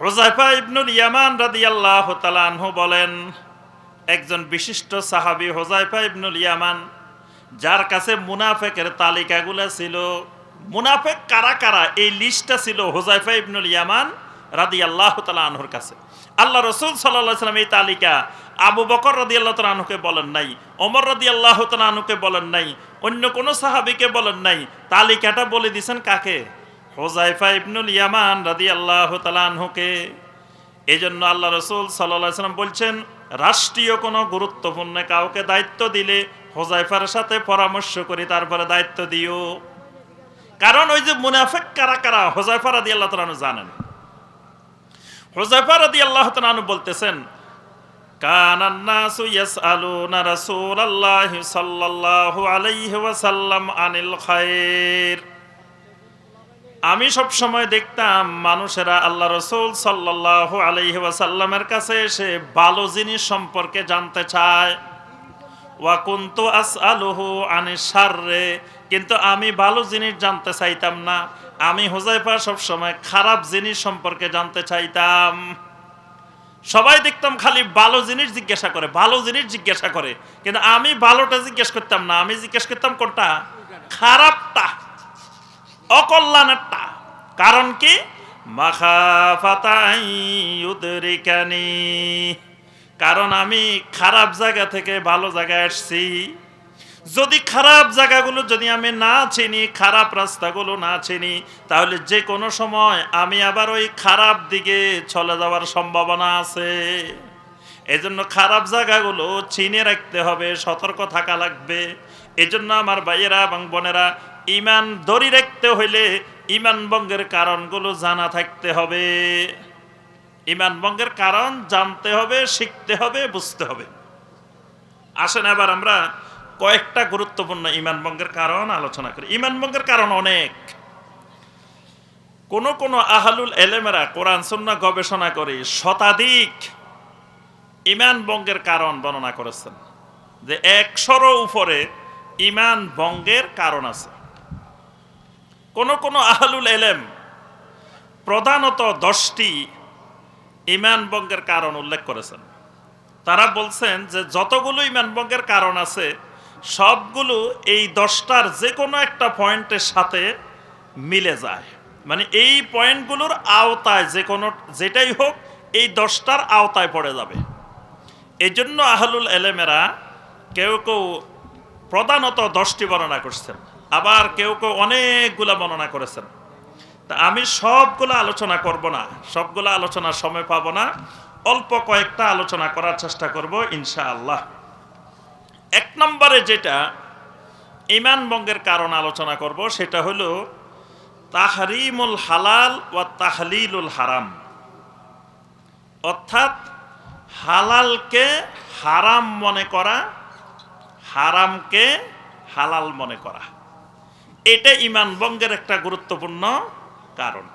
হোজাইফা ইবনুল ইয়ামান রাদিয়াল্লাহু তাআলা আনহু বলেন, একজন বিশিষ্ট সাহাবী হোজাইফা ইবনুল ইয়ামান, যার কাছে মুনাফেকের তালিকাগুলো ছিল, মুনাফেক কারা কারা এই লিস্টটা ছিল হোজাইফা ইবনুল ইয়ামান রাদিয়াল্লাহু তাআলা আনহুর কাছে। আল্লাহ রসুল আলাইহি সাল্লাম এই তালিকা আবু বকর রাদিয়াল্লাহু তাআলা আনহুকে বলেন নাই, ওমর রাদিয়াল্লাহু তাআলা আনহুকে বলেন নাই, অন্য কোনো সাহাবিকে বলেন নাই। তালিকাটা বলে দিছেন কাকে? হোজাইফা ইবনুল ইয়ামান রাদিয়াল্লাহু তাআলা আনহুকে। এই জন্য আল্লাহ রসুল সাল্লাম বলছেন, রাষ্ট্রীয় কোনো গুরুত্বপূর্ণ কাউকে দায়িত্ব দিলে হোজাইফার সাথে পরামর্শ করি তারপরে দায়িত্ব দিও। কারণ ওই যে মুনাফেক কারা কারা হোজাইফা রাদি আল্লাহ তালু জানেন। হোজাইফা রাদি আল্লাহ তালু বলতেছেন, কানান্নাসু ইয়াসআলুনা রাসূলাল্লাহি সাল্লাল্লাহু আলাইহি ওয়াসাল্লাম আনিল খায়র আমি সব সময় দেখতাম মানুষেরা আল্লাহ রসুল সাল্লাহ আলহি ওয়াসাল্লামের কাছে এসে ভালো জিনিস সম্পর্কে জানতে চায়। ওয়াকুন্তু আস আলুহু আনি সাররে কিন্তু আমি ভালো জিনিস জানতে চাইতাম না। আমি হোজাইফা সব সময় খারাপ জিনিস সম্পর্কে জানতে চাইতাম। সবাই দেখতাম খালি ভালো জিনিস জিজ্ঞাসা করে, ভালো জিনিস জিজ্ঞাসা করে, কিন্তু আমি ভালোটা জিজ্ঞেস করতাম না। আমি জিজ্ঞেস করতাম কোনটা? খারাপটা। অকল্যাণেরটা। কারণ কি? কারণ আমি খারাপ জায়গা থেকে ভালো জায়গায় আসছি যদি খারাপ জায়গাগুলো যদি আমি না চিনি, খারাপ রাস্তাগুলো না চিনি, তাহলে যে কোনো সময় আমি আবার ওই খারাপ দিকে চলে যাওয়ার সম্ভাবনা আছে। এজন্য খারাপ জায়গাগুলো চিনে রাখতে হবে, সতর্ক থাকা লাগবে। এজন্য আমার ভাইয়েরা এবং বোনেরা ইমান ধরি রাখতে হইলে ইমান ভঙ্গের কারণগুলো জানা থাকতে হবে। ইমান ভঙ্গের কারণ জানতে হবে, শিখতে হবে, বুঝতে হবে। আসেন এবার আমরা কয়েকটা গুরুত্বপূর্ণ ইমান ভঙ্গের কারণ আলোচনা করি। ইমান ভঙ্গের কারণ অনেক। কোন কোন আহালুল এলেমেরা কোরআন সন্না গবেষণা করে শতাধিক ইমান ভঙ্গের কারণ বর্ণনা করেছেন। যে একশোরও উপরে ইমান ভঙ্গের কারণ আছে। কোন কোন আহলুল এলেম প্রধানত দশটি ইমান ভঙ্গের কারণ উল্লেখ করেছেন। তারা বলছেন যে যতগুলো ইমান ভঙ্গের কারণ আছে, সবগুলো এই দশটার যে কোনো একটা পয়েন্টের সাথে মিলে যায়। মানে এই পয়েন্টগুলোর আওতায় যে কোনো যেটাই হোক, এই দশটার আওতায় পড়ে যাবে। এই জন্য আহলুল এলেমেরা কেউ কেউ প্রধানত দশটি বর্ণনা করছেন, আবার কেউ কেউ অনেকগুলা বর্ণনা করেছেন। তা আমি সবগুলো আলোচনা করব না, সবগুলো আলোচনা সময় পাবো না, অল্প কয়েকটা আলোচনা করার চেষ্টা করব ইনশাআল্লাহ। এক নম্বরে যেটা ইমান বঙ্গের কারণ আলোচনা করব, সেটা হলো তাহরিমুল হালাল ও তাহলিলুল হারাম। অর্থাৎ হালালকে হারাম মনে করা হারামকে হালাল মনে করা। এটা ইমান বঙ্গের একটা গুরুত্বপূর্ণ কারণ।